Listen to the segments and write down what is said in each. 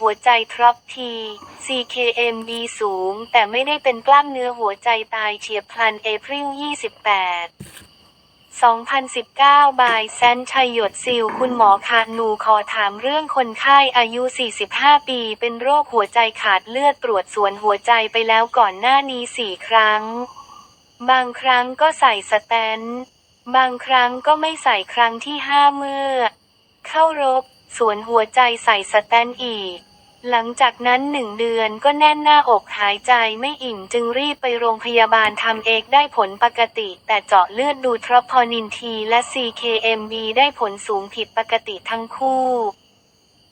หัวใจทรอปที CKMB สูง แต่ไม่ได้เป็นกล้ามเนื้อหัวใจตายเฉียบพลันเอพริล28 2019 บายแซนชัยหยดซิล คุณหมอคะหนูขอถามเรื่องคนไข้อายุ 45 ปี เป็นโรคหัวใจขาดเลือดตรวจส่วนหัวใจไปแล้วก่อนหน้านี้ 4 ครั้ง บางครั้งก็ใส่สแตน บางครั้งก็ไม่ใส่ครั้งที่ 5 เมื่อ เข้ารบ สวนหัวใจใส่สแตนอีก หลังจากนั้นหนึ่งเดือนก็แน่นหน้าอกหายใจไม่อิ่มจึงรีบไปโรงพยาบาลทำเอกได้ผลปกติ แต่เจาะเลือดดูทรอปอนินทีและ CKMB ได้ผลสูงผิดปกติทั้งคู่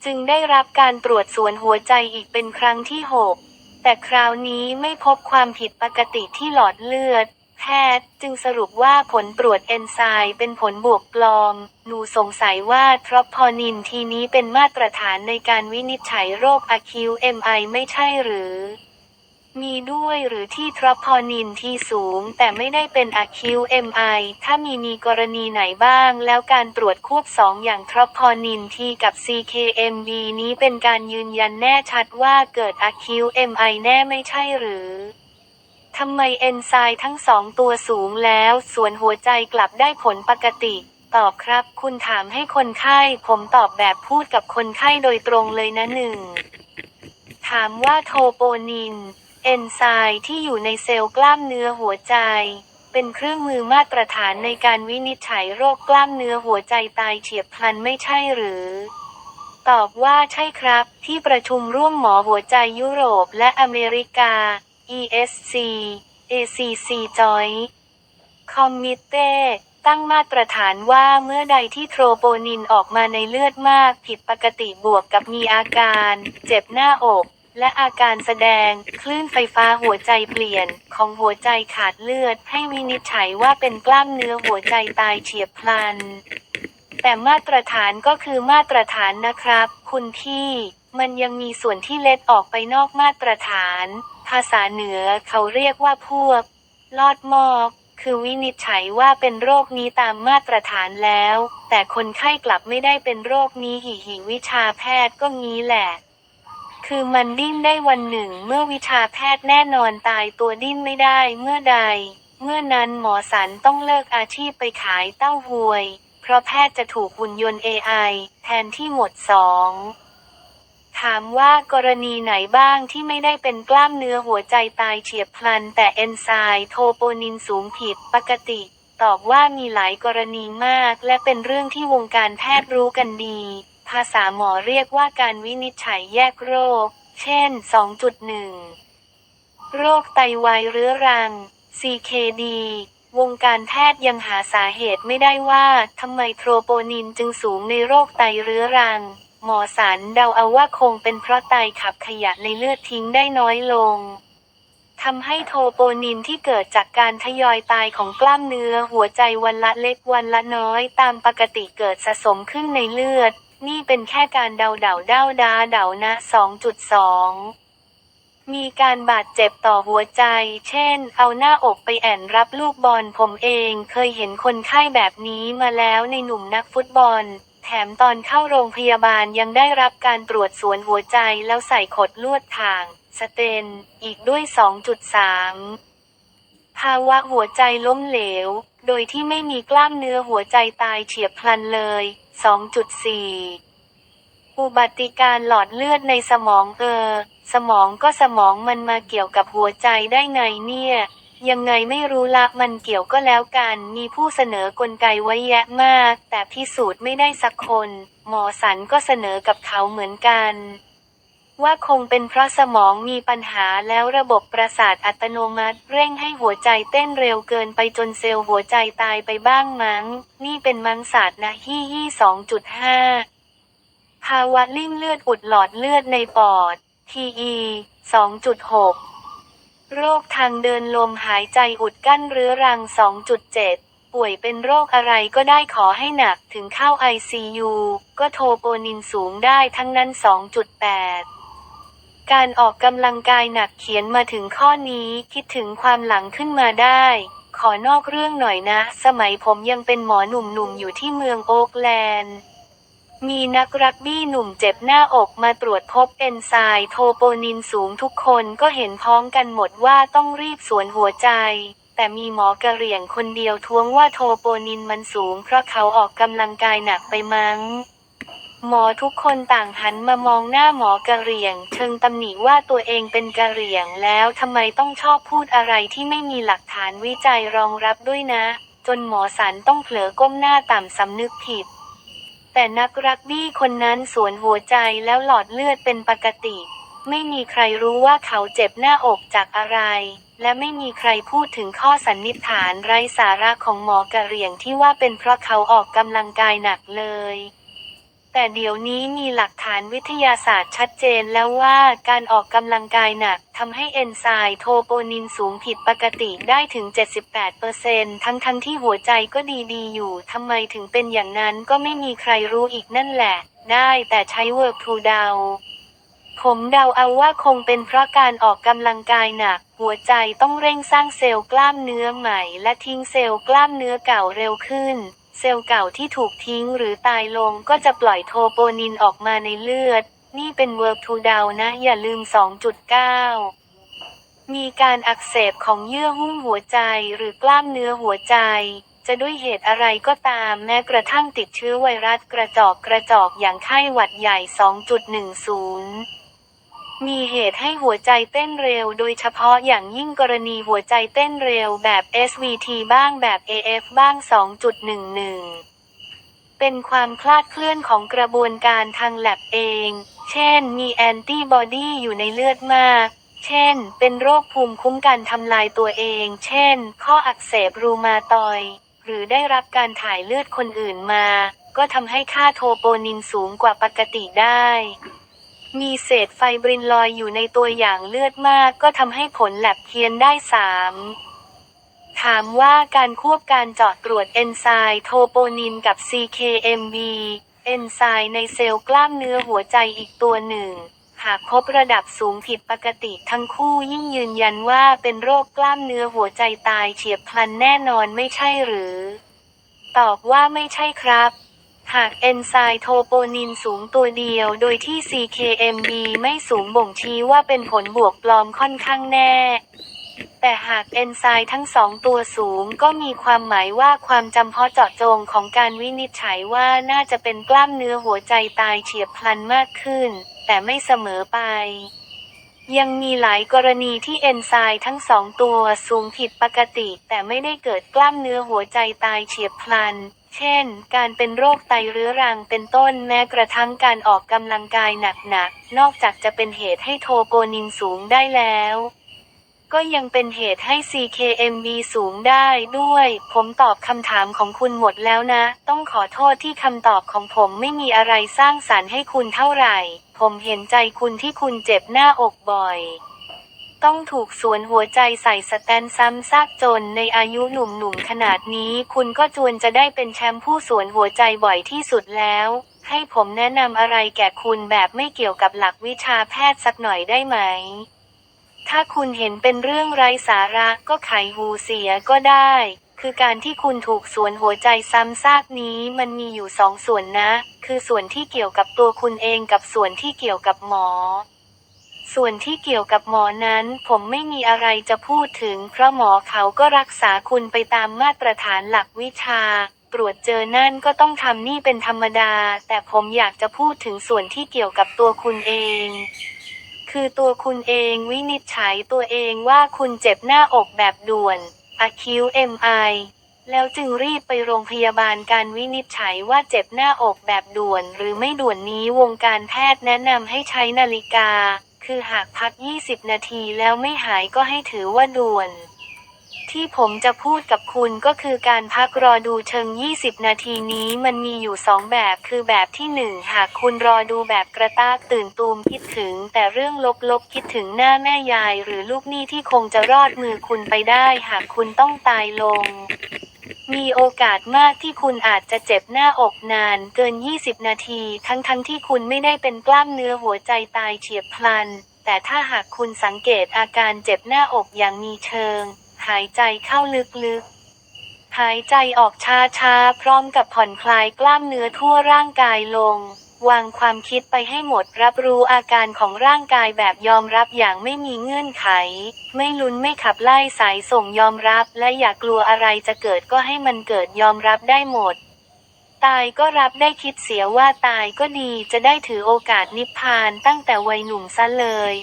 จึงได้รับการตรวจสวนหัวใจอีกเป็นครั้งที่ 6 แต่คราวนี้ไม่พบความผิดปกติที่หลอดเลือด แพทย์จึงสรุปว่าผลตรวจเอนไซม์เป็นผลบวกปลอม หนูสงสัยว่าทรอปอนินทีนี้เป็นมาตรฐานในการวินิจฉัยโรคอะคิว MI ไอไม่ใช่หรือ มีด้วยหรือที่ทรอปอนินที่สูง แต่ไม่ได้เป็นอะคิว MI ถ้ามีมีกรณีไหนบ้าง แล้วการตรวจควบสองอย่างทรอปอนินทีกับ CKMB นี้เป็นการยืนยันแน่ชัดว่าเกิดอะคิว MI แน่ไม่ใช่หรือ ทำไมเอนไซม์ทั้งสองตัวสูงแล้ว ส่วนหัวใจกลับได้ผลปกติ ตอบครับ คุณถามให้คนไข้ ผมตอบแบบพูดกับคนไข้โดยตรงเลยนะหนึ่ง ถามว่าโทโปนิน เอนไซม์ที่อยู่ในเซลล์กล้ามเนื้อหัวใจ เป็นเครื่องมือมาตรฐานในการวินิจฉัยโรคกล้ามเนื้อหัวใจตายเฉียบพลันไม่ใช่หรือตอบว่าใช่ครับ ที่ประชุมร่วมหมอหัวใจยุโรปและอเมริกา ESC ACC Joint Committee ตั้งมาตรฐานว่าเมื่อใดที่โทรโปนินออกมาในเลือดมากผิดปกติบวกกับมีอาการ เจ็บหน้าอก และอาการแสดง คลื่นไฟฟ้าหัวใจเปลี่ยน ของหัวใจขาดเลือด ให้วินิจฉัยว่าเป็นกล้ามเนื้อหัวใจตายเฉียบพลัน แต่มาตรฐานก็คือมาตรฐานนะครับ คุณพี่ มันยังมีส่วนที่เล็ดออกไปนอกมาตรฐาน ภาษาเหนือเขาเรียกว่าพวก ลอดมอก คือวินิจฉัยว่าเป็นโรคนี้ตามมาตรฐานแล้ว แต่คนไข้กลับไม่ได้เป็นโรคนี้หิหิวิชาแพทย์ก็งี้แหละ คือมันดิ้นได้วันหนึ่งเมื่อวิชาแพทย์แน่นอนตายตัวดิ้นไม่ได้เมื่อใด เมื่อนั้นหมอสันต้องเลิกอาชีพไปขายเต้าหวย เพราะแพทย์จะถูกหุ่นยนต์ AI แทนที่หมดสอง ถามว่ากรณีไหนบ้างที่ไม่ได้เป็นกล้ามเนื้อหัวใจตายเฉียบพลัน แต่เอนไซม์โทโปนินสูงผิดปกติ ตอบว่ามีหลายกรณีมาก และเป็นเรื่องที่วงการแพทย์รู้กันดี ภาษาหมอเรียกว่าการวินิจฉัยแยกโรค เช่น 2.1 โรคไตวายเรื้อรัง CKD วงการแพทย์ยังหาสาเหตุไม่ได้ว่าทำไมโทรโปนินจึงสูงในโรคไตเรื้อรัง หมอสันเดาเอาว่าคงเป็นเพราะไตขับขยะในเลือดทิ้งได้น้อยลงทำให้โทโปนินที่เกิดจากการทยอยตายของกล้ามเนื้อหัวใจวันละเล็กวันละน้อย ตามปกติเกิดสะสมขึ้นในเลือด นี่เป็นแค่การเดาเดาเดาดาเดานะ 2.2 มีการบาดเจ็บต่อหัวใจ เช่น เอาหน้าอกไปแอนรับลูกบอลผมเอง เคยเห็นคนไข้แบบนี้มาแล้วในหนุ่มนักฟุตบอล แถมตอนเข้าโรงพยาบาลยังได้รับการตรวจสวนหัวใจแล้วใส่ขดลวดถ่าง สเตน อีกด้วย 2.3 ภาวะหัวใจล้มเหลว โดยที่ไม่มีกล้ามเนื้อหัวใจตายเฉียบพลันเลย 2.4 อุบัติการหลอดเลือดในสมองเออ สมองก็สมองมันมาเกี่ยวกับหัวใจได้ไงเนี่ย ยังไงไม่รู้ละมันเกี่ยวก็แล้วกัน มีผู้เสนอกลไกไว้แยะมาก แต่พิสูจน์ไม่ได้สักคน หมอสันก็เสนอกับเขาเหมือนกัน ว่าคงเป็นเพราะสมองมีปัญหาแล้วระบบประสาทอัตโนมัติ เร่งให้หัวใจเต้นเร็วเกินไปจนเซลล์หัวใจตายไปบ้างมั้ง นี่เป็นมังสาดนะฮี่ฮี่สองจุดห้าภาวะลิ่มเลือดอุดหลอดเลือดในปอด TE 2.6 โรคทางเดินลมหายใจอุดกั้นเรื้อรัง 2.7 ป่วยเป็นโรคอะไรก็ได้ขอให้หนักถึงเข้า ICU ก็โทโปนินสูงได้ทั้งนั้น 2.8 การออกกำลังกายหนักเขียนมาถึงข้อนี้คิดถึงความหลังขึ้นมาได้ ขอนอกเรื่องหน่อยนะ สมัยผมยังเป็นหมอหนุ่มๆอยู่ที่เมืองโอ๊กแลนด์ มีนักรักบี้หนุ่มเจ็บหน้าอกมาตรวจพบเอนไซม์โทโปนินสูงทุกคนก็เห็นพ้องกันหมดว่าต้องรีบสวนหัวใจ แต่มีหมอกระเหรี่ยงคนเดียวท้วงว่าโทโปนินมันสูงเพราะเขาออกกำลังกายหนักไปมั้ง หมอทุกคนต่างหันมามองหน้าหมอกระเหรี่ยง เชิงตำหนิว่าตัวเองเป็นกระเหรี่ยงแล้วทำไมต้องชอบพูดอะไรที่ไม่มีหลักฐานวิจัยรองรับด้วยนะ จนหมอสันต้องเผลอก้มหน้าต่ำสำนึกผิด แต่นักรักบี้คนนั้นสวนหัวใจแล้วหลอดเลือดเป็นปกติ ไม่มีใครรู้ว่าเขาเจ็บหน้าอกจากอะไร และไม่มีใครพูดถึงข้อสันนิษฐานไร้สาระของหมอกระเหรี่ยงที่ว่าเป็นเพราะเขาออกกำลังกายหนักเลย แต่เดี๋ยวนี้มีหลักฐานวิทยาศาสตร์ชัดเจนแล้วว่าการออกกำลังกายหนักทำให้เอนไซม์โทโปนินสูงผิดปกติได้ถึง 78%ทั้งทั้งที่หัวใจก็ดีๆอยู่ทำไมถึงเป็นอย่างนั้นก็ไม่มีใครรู้อีกนั่นแหละ ได้แต่ใช้เวิร์กทูเดาผมเดาเอาว่าคงเป็นเพราะการออกกำลังกายหนัก หัวใจต้องเร่งสร้างเซลล์กล้ามเนื้อใหม่ และทิ้งเซลล์กล้ามเนื้อเก่าเร็วขึ้น เซลล์เก่าที่ถูกทิ้งหรือตายลงก็จะปล่อยโทโปนินออกมาในเลือด นี่เป็นเวิร์กทูดาวนะอย่าลืม 2.9 มีการอักเสบของเยื่อหุ้มหัวใจหรือกล้ามเนื้อหัวใจ จะด้วยเหตุอะไรก็ตามแม้กระทั่งติดเชื้อไวรัสกระจอกกระจอกอย่างไข้หวัดใหญ่ 2.10 มีเหตุให้หัวใจเต้นเร็ว โดยเฉพาะอย่างยิ่งกรณีหัวใจเต้นเร็วแบบ SVT บ้างแบบ AF บ้าง 2.11 เป็นความคลาดเคลื่อนของกระบวนการทางแลบเอง เช่น มีแอนติบอดีอยู่ในเลือดมาก เช่น เป็นโรคภูมิคุ้มกันทำลายตัวเอง เช่น ข้ออักเสบรูมาตอยหรือได้รับการถ่ายเลือดคนอื่นมา ก็ทำให้ค่าโทโปนินสูงกว่าปกติได้ มีเศษไฟบรินลอยอยู่ในตัวอย่างเลือดมากก็ทำให้ผลแลบเพี้ยนได้สามถามว่าการควบการเจาะตรวจเอนไซม์โทโปนินกับ CKMB เอนไซม์ในเซลล์กล้ามเนื้อหัวใจอีกตัวหนึ่ง หากพบระดับสูงผิดปกติทั้งคู่ยิ่งยืนยันว่าเป็นโรคกล้ามเนื้อหัวใจตายเฉียบพลันแน่นอนไม่ใช่หรือ ตอบว่าไม่ใช่ครับ หากเอนไซม์โทโปนินสูงตัวเดียว โดยที่ CKMB ไม่สูงบ่งชี้ว่าเป็นผลบวกปลอมค่อนข้างแน่ แต่หากเอนไซม์ทั้งสองตัวสูงก็มีความหมายว่าความจำเพาะเจาะจงของการวินิจฉัยว่าน่าจะเป็นกล้ามเนื้อหัวใจตายเฉียบพลันมากขึ้น แต่ไม่เสมอไปยังมีหลายกรณีที่เอนไซม์ทั้งสองตัวสูงผิดปกติ แต่ไม่ได้เกิดกล้ามเนื้อหัวใจตายเฉียบพลัน เช่น การเป็นโรคไตเรื้อรังเป็นต้นแม้กระทั่งการออกกำลังกายหนักๆ นอกจากจะเป็นเหตุให้โทโปนินสูงได้แล้ว ก็ยังเป็นเหตุให้ CKMB สูงได้ด้วย ผมตอบคำถามของคุณหมดแล้วนะ ต้องขอโทษที่คำตอบของผมไม่มีอะไรสร้างสรรค์ให้คุณเท่าไหร่ ผมเห็นใจคุณที่คุณเจ็บหน้าอกบ่อย ต้องถูกสวนหัวใจใส่สแตนซ้ำซากจนในอายุหนุ่มๆขนาดนี้ คุณก็จวนจะได้เป็นแชมป์ผู้สวนหัวใจบ่อยที่สุดแล้ว ให้ผมแนะนำอะไรแก่คุณแบบไม่เกี่ยวกับหลักวิชาแพทย์สักหน่อยได้ไหม ถ้าคุณเห็นเป็นเรื่องไร้สาระก็ไขหูเสียก็ได้ คือการที่คุณถูกสวนหัวใจซ้ำซากนี้มันมีอยู่สองส่วนนะ คือส่วนที่เกี่ยวกับตัวคุณเองกับส่วนที่เกี่ยวกับหมอ ส่วนที่เกี่ยวกับหมอนั้น ผมไม่มีอะไรจะพูดถึง เพราะหมอเขาก็รักษาคุณไปตามมาตรฐานหลักวิชา ตรวจเจอนั่นก็ต้องทำนี่เป็นธรรมดา แต่ผมอยากจะพูดถึงส่วนที่เกี่ยวกับตัวคุณเอง คือตัวคุณเองวินิจฉัยตัวเองว่าคุณเจ็บหน้าอกแบบด่วน acute MI แล้วจึงรีบไปโรงพยาบาลการวินิจฉัยว่าเจ็บหน้าอกแบบด่วน หรือไม่ด่วนนี้วงการแพทย์แนะนำให้ใช้นาฬิกา คือหากพัก 20 นาทีแล้วไม่หายก็ให้ถือว่าด่วน ที่ผมจะพูดกับคุณก็คือการพักรอดูเชิง 20 นาทีนี้มันมีอยู่สองแบบ คือแบบที่หนึ่งหากคุณรอดูแบบกระตากตื่นตูมคิดถึง แต่เรื่องลบๆคิดถึงหน้าแม่ยาย หรือลูกหนี้ที่คงจะรอดมือคุณไปได้ หากคุณต้องตายลง มีโอกาสมากที่คุณอาจจะเจ็บหน้าอกนานเกิน 20 นาที ทั้งๆทที่คุณไม่ได้เป็นกล้ามเนื้อหัวใจตายเฉียบพลัน แต่ถ้าหากคุณสังเกตอาการเจ็บหน้าอกอย่างมีเชิง หายใจเข้าลึกๆ หายใจออกช้าๆ พร้อมกับผ่อนคลายกล้ามเนื้อทั่วร่างกายลง วางความคิดไปให้หมดรับรู้อาการของร่างกายแบบยอมรับอย่างไม่มีเงื่อนไข ไม่ลุ้นไม่ขับไล่สายส่งยอมรับ และอย่ากลัวอะไรจะเกิดก็ให้มันเกิดยอมรับได้หมด ตายก็รับได้คิดเสียว่าตายก็ดีจะได้ถือโอกาสนิพพานตั้งแต่วัยหนุ่มซะเลย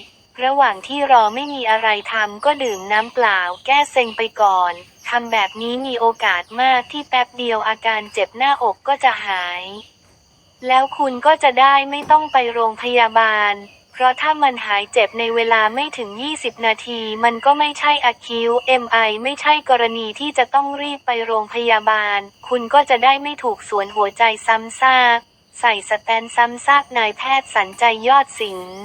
ระหว่างที่รอไม่มีอะไรทำก็ดื่มน้ำเปล่า แก้เซ็งไปก่อนทำแบบนี้มีโอกาสมากที่แป๊บเดียวอาการเจ็บหน้าอกก็จะหาย แล้วคุณก็จะได้ไม่ต้องไปโรงพยาบาล เพราะถ้ามันหายเจ็บในเวลาไม่ถึง 20 นาที มันก็ไม่ใช่อะคิว MI ไม่ใช่กรณีที่จะต้องรีบไปโรงพยาบาล คุณก็จะได้ไม่ถูกสวนหัวใจซ้ำซาก ใส่สแตนซ้ำซากนายแพทย์สัญใจยอดสิงห์